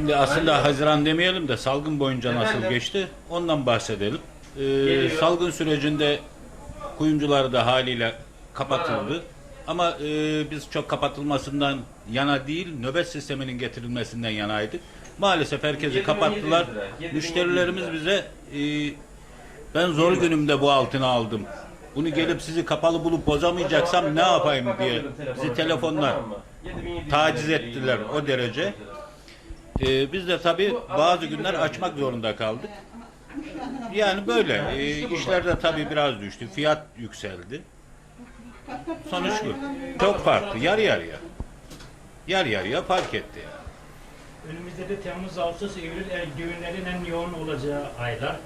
Şimdi aslında Haziran demeyelim de salgın boyunca nasıl Efendim? geçti ondan bahsedelim. Ee, Geliyor. salgın sürecinde kuyumcular da haliyle kapatıldı. Ama e, biz çok kapatılmasından yana değil, nöbet sisteminin getirilmesinden yanaydık. Maalesef herkesi 7700 kapattılar. lira, 7700 Müşterilerimiz bize e, ben zor günümde bu altını aldım. Bunu gelip sizi kapalı bulup bozamayacaksam ne yapayım diye bizi telefonlar taciz ettiler o derece. Ee, biz de tabii bazı günler açmak zorunda kaldık. Yani böyle. Ee, işler de tabii biraz düştü. Fiyat yükseldi. Sonuç bu. Çok farklı. Yarı yarıya. Yarı yarıya fark etti. yani. Önümüzde de Temmuz, Ağustos, Eylül düğünlerin en yoğun olacağı aylar.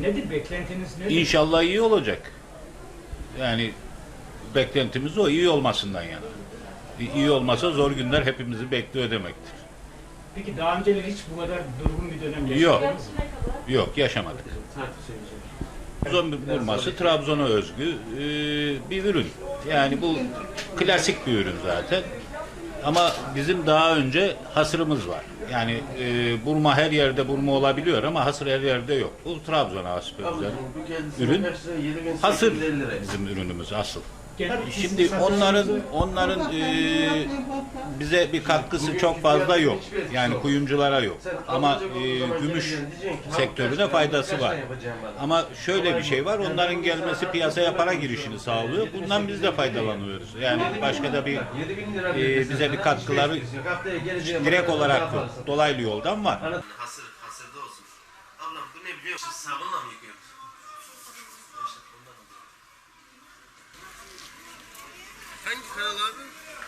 Nedir beklentiniz nedir? İnşallah iyi olacak. Yani beklentimiz o. iyi olmasından yana. İyi olmasa zor günler hepimizi bekliyor demektir. Peki daha önce hiç bu kadar durgun bir dönem Yok. yaşadınız mı? Yok yaşamadık. Trabzon vurması Trabzon'a özgü e, bir ürün. Yani bu klasik bir ürün zaten. Ama bizim daha önce hasırımız var. Yani e, burma her yerde burma olabiliyor ama hasır her yerde yok. Bu Trabzon'a has bir özel. Ürün. Hasır bizim ürünümüz asıl. Şimdi onların onların e, bize bir katkısı çok fazla yok. Yani kuyumculara yok. Ama e, gümüş sektörüne faydası var. Ama şöyle bir şey var. Onların gelmesi piyasaya para girişini sağlıyor. Bundan biz de faydalanıyoruz. Yani başka da bir e, bize bir katkıları direkt olarak yok. Dolaylı yoldan var. Hasır, hasırda olsun. Ablam bu ne biliyor musun? Sabunla mı yıkıyorsun? kind of.